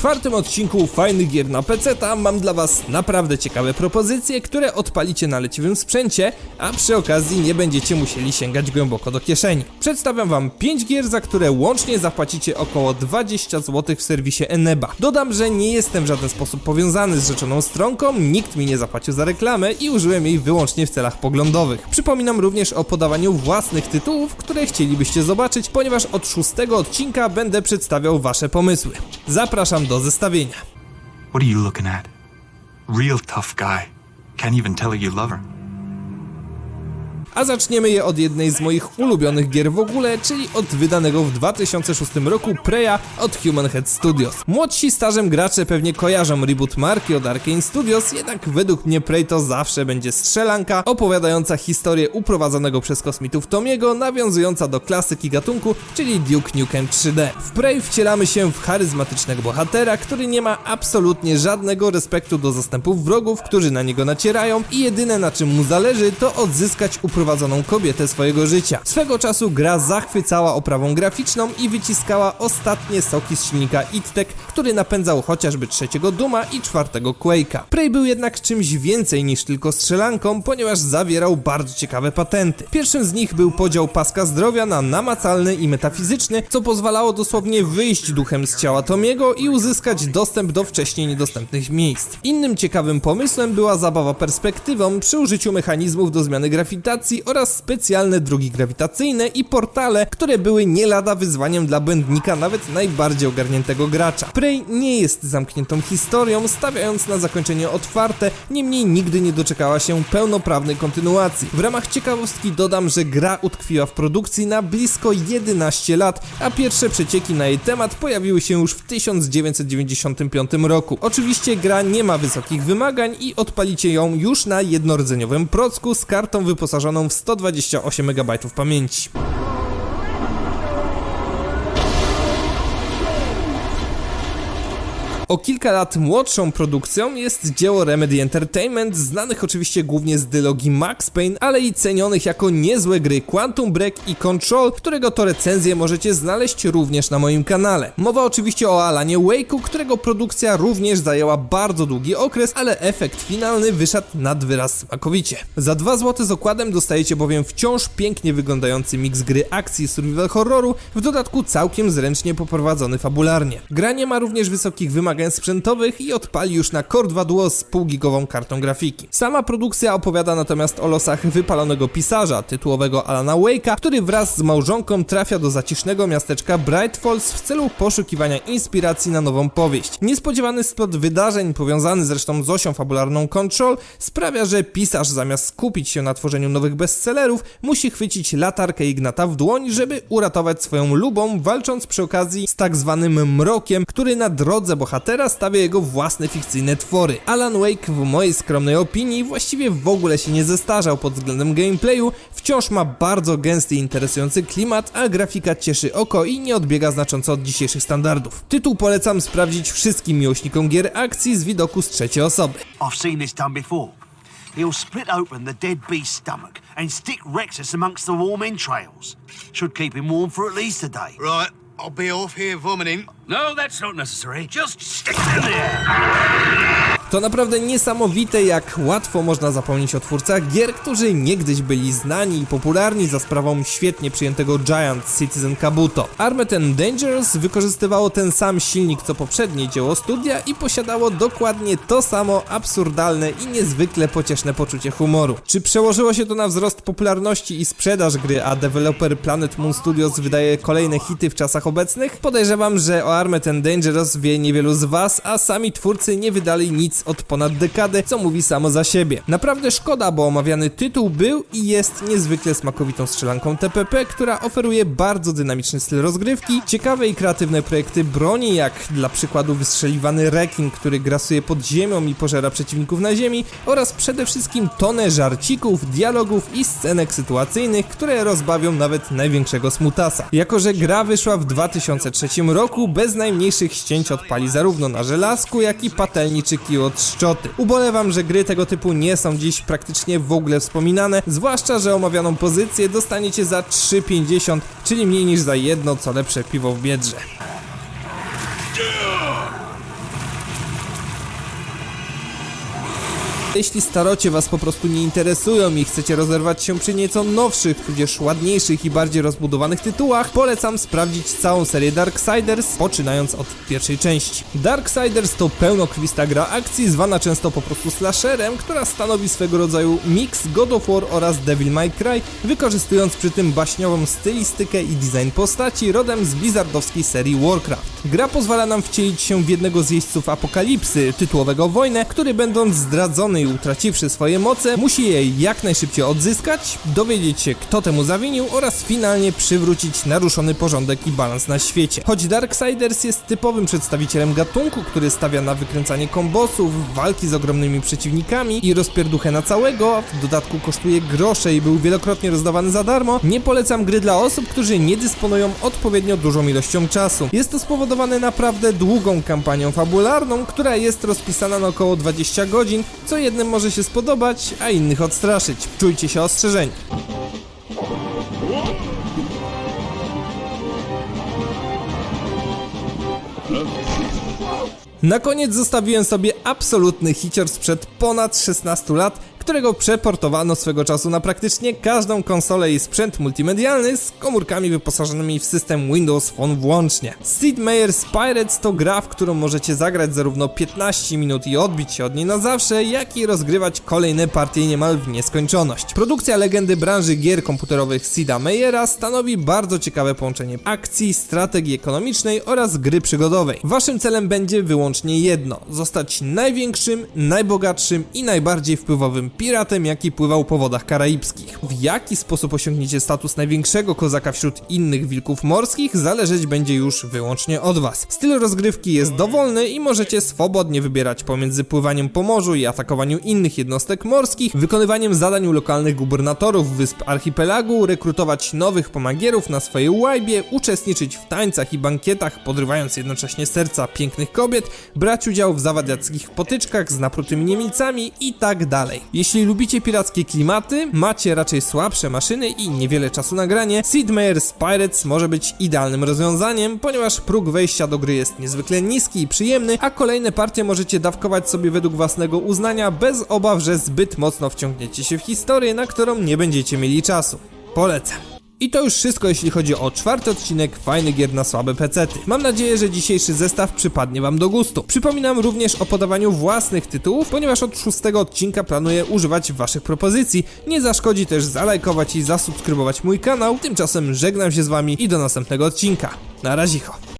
czwartym odcinku fajnych gier na PC mam dla was naprawdę ciekawe propozycje, które odpalicie na leciwym sprzęcie, a przy okazji nie będziecie musieli sięgać głęboko do kieszeni. Przedstawiam wam 5 gier, za które łącznie zapłacicie około 20 zł w serwisie Eneba. Dodam, że nie jestem w żaden sposób powiązany z rzeczoną stronką, nikt mi nie zapłacił za reklamę i użyłem jej wyłącznie w celach poglądowych. Przypominam również o podawaniu własnych tytułów, które chcielibyście zobaczyć, ponieważ od szóstego odcinka będę przedstawiał wasze pomysły. Zapraszam do zestawienia. What are you looking at? Real tough guy. Can't even tell her you love her. A zaczniemy je od jednej z moich ulubionych gier w ogóle, czyli od wydanego w 2006 roku Preya od Human Head Studios. Młodsi starzem gracze pewnie kojarzą reboot marki od Arkane Studios, jednak według mnie Prey to zawsze będzie strzelanka opowiadająca historię uprowadzonego przez kosmitów Tomiego, nawiązująca do klasyki gatunku, czyli Duke Nukem 3D. W Prey wcielamy się w charyzmatycznego bohatera, który nie ma absolutnie żadnego respektu do zastępów wrogów, którzy na niego nacierają i jedyne na czym mu zależy to odzyskać uprowadzoną kobietę swojego życia. Swego czasu gra zachwycała oprawą graficzną i wyciskała ostatnie soki z silnika ITTEC, który napędzał chociażby trzeciego Duma i czwartego Quake'a. Prey był jednak czymś więcej niż tylko strzelanką, ponieważ zawierał bardzo ciekawe patenty. Pierwszym z nich był podział paska zdrowia na namacalny i metafizyczny, co pozwalało dosłownie wyjść duchem z ciała Tomiego i uzyskać dostęp do wcześniej niedostępnych miejsc. Innym ciekawym pomysłem była zabawa perspektywą przy użyciu mechanizmów do zmiany grawitacji oraz specjalne drogi grawitacyjne i portale, które były nie lada wyzwaniem dla błędnika nawet najbardziej ogarniętego gracza. Prey nie jest zamkniętą historią, stawiając na zakończenie otwarte, niemniej nigdy nie doczekała się pełnoprawnej kontynuacji. W ramach ciekawostki dodam, że gra utkwiła w produkcji na blisko 11 lat, a pierwsze przecieki na jej temat pojawiły się już w 1995 roku. Oczywiście gra nie ma wysokich wymagań i odpalicie ją już na jednordzeniowym procku z kartą wyposażoną w 128 MB pamięci. O kilka lat młodszą produkcją jest dzieło Remedy Entertainment, znanych oczywiście głównie z dylogii Max Payne, ale i cenionych jako niezłe gry Quantum Break i Control, którego to recenzję możecie znaleźć również na moim kanale. Mowa oczywiście o Alanie Wake'u, którego produkcja również zajęła bardzo długi okres, ale efekt finalny wyszedł nad wyraz smakowicie. Za 2 zł z okładem dostajecie bowiem wciąż pięknie wyglądający miks gry akcji survival horroru, w dodatku całkiem zręcznie poprowadzony fabularnie. Gra nie ma również wysokich wymagań sprzętowych i odpali już na Core 2 Duo z półgigową kartą grafiki. Sama produkcja opowiada natomiast o losach wypalonego pisarza, tytułowego Alana Wake'a, który wraz z małżonką trafia do zacisznego miasteczka Bright Falls w celu poszukiwania inspiracji na nową powieść. Niespodziewany splot wydarzeń, powiązany zresztą z osią fabularną Control, sprawia, że pisarz zamiast skupić się na tworzeniu nowych bestsellerów, musi chwycić latarkę Ignata w dłoń, żeby uratować swoją lubą, walcząc przy okazji z tak zwanym mrokiem, który na drodze bohatera stawia jego własne fikcyjne twory. Alan Wake w mojej skromnej opinii właściwie w ogóle się nie zestarzał pod względem gameplayu, wciąż ma bardzo gęsty i interesujący klimat, a grafika cieszy oko i nie odbiega znacząco od dzisiejszych standardów. Tytuł polecam sprawdzić wszystkim miłośnikom gier akcji z widoku z trzeciej osoby. I've seen this done before. He'll split open the dead beast's stomach and stick Rexus amongst the warm entrails. Should keep him warm for at least a day. Right, I'll be off here vomiting. No, that's not necessary. Just stick in there. To naprawdę niesamowite, jak łatwo można zapomnieć o twórcach gier, którzy niegdyś byli znani i popularni za sprawą świetnie przyjętego Giant Citizen Kabuto. Armored and Dangerous wykorzystywało ten sam silnik co poprzednie dzieło studia i posiadało dokładnie to samo absurdalne i niezwykle pocieszne poczucie humoru. Czy przełożyło się to na wzrost popularności i sprzedaż gry, a deweloper Planet Moon Studios wydaje kolejne hity w czasach obecnych? Podejrzewam, że o Armored and Dangerous wie niewielu z was, a sami twórcy nie wydali nic od ponad dekady, co mówi samo za siebie. Naprawdę szkoda, bo omawiany tytuł był i jest niezwykle smakowitą strzelanką TPP, która oferuje bardzo dynamiczny styl rozgrywki, ciekawe i kreatywne projekty broni, jak dla przykładu wystrzeliwany rekin, który grasuje pod ziemią i pożera przeciwników na ziemi, oraz przede wszystkim tonę żarcików, dialogów i scenek sytuacyjnych, które rozbawią nawet największego smutasa. Jako, że gra wyszła w 2003 roku, bez najmniejszych ścięć odpali zarówno na żelazku, jak i patelni czy kiju od szczoty. Ubolewam, że gry tego typu nie są dziś praktycznie w ogóle wspominane, zwłaszcza, że omawianą pozycję dostaniecie za 3,50, czyli mniej niż za jedno co lepsze piwo w biedrze. Jeśli starocie was po prostu nie interesują i chcecie rozerwać się przy nieco nowszych, tudzież ładniejszych i bardziej rozbudowanych tytułach, polecam sprawdzić całą serię Darksiders, poczynając od pierwszej części. Darksiders to pełnokrwista gra akcji, zwana często po prostu slasherem, która stanowi swego rodzaju mix God of War oraz Devil May Cry, wykorzystując przy tym baśniową stylistykę i design postaci rodem z blizzardowskiej serii Warcraft. Gra pozwala nam wcielić się w jednego z jeźdźców apokalipsy, tytułowego wojnę, który będąc zdradzony i utraciwszy swoje moce, musi je jak najszybciej odzyskać, dowiedzieć się kto temu zawinił oraz finalnie przywrócić naruszony porządek i balans na świecie. Choć Darksiders jest typowym przedstawicielem gatunku, który stawia na wykręcanie kombosów, walki z ogromnymi przeciwnikami i rozpierduchę na całego, w dodatku kosztuje grosze i był wielokrotnie rozdawany za darmo, nie polecam gry dla osób, którzy nie dysponują odpowiednio dużą ilością czasu. Jest to spowodowane naprawdę długą kampanią fabularną, która jest rozpisana na około 20 godzin, co jednym może się spodobać, a innych odstraszyć. Czujcie się ostrzeżeni. Na koniec zostawiłem sobie absolutny hicior sprzed ponad 16 lat, którego przeportowano swego czasu na praktycznie każdą konsolę i sprzęt multimedialny z komórkami wyposażonymi w system Windows Phone włącznie. Sid Meier's Pirates to gra, w którą możecie zagrać zarówno 15 minut i odbić się od niej na zawsze, jak i rozgrywać kolejne partie niemal w nieskończoność. Produkcja legendy branży gier komputerowych Sida Meiera stanowi bardzo ciekawe połączenie akcji, strategii ekonomicznej oraz gry przygodowej. Waszym celem będzie wyłącznie jedno: zostać największym, najbogatszym i najbardziej wpływowym piratem, jaki pływał po wodach karaibskich. W jaki sposób osiągniecie status największego kozaka wśród innych wilków morskich, zależeć będzie już wyłącznie od was. Styl rozgrywki jest dowolny i możecie swobodnie wybierać pomiędzy pływaniem po morzu i atakowaniem innych jednostek morskich, wykonywaniem zadań u lokalnych gubernatorów wysp archipelagu, rekrutować nowych pomagierów na swojej łajbie, uczestniczyć w tańcach i bankietach, podrywając jednocześnie serca pięknych kobiet, brać udział w zawadiackich potyczkach z naprutymi niemilcami i tak dalej. Jeśli lubicie pirackie klimaty, macie raczej słabsze maszyny i niewiele czasu na granie, Sid Meier's Pirates może być idealnym rozwiązaniem, ponieważ próg wejścia do gry jest niezwykle niski i przyjemny, a kolejne partie możecie dawkować sobie według własnego uznania bez obaw, że zbyt mocno wciągniecie się w historię, na którą nie będziecie mieli czasu. Polecam. I to już wszystko jeśli chodzi o czwarty odcinek Fajny Gier na słabe pecety. Mam nadzieję, że dzisiejszy zestaw przypadnie wam do gustu. Przypominam również o podawaniu własnych tytułów, ponieważ od szóstego odcinka planuję używać waszych propozycji. Nie zaszkodzi też zalajkować i zasubskrybować mój kanał. Tymczasem żegnam się z wami i do następnego odcinka. Na razicho.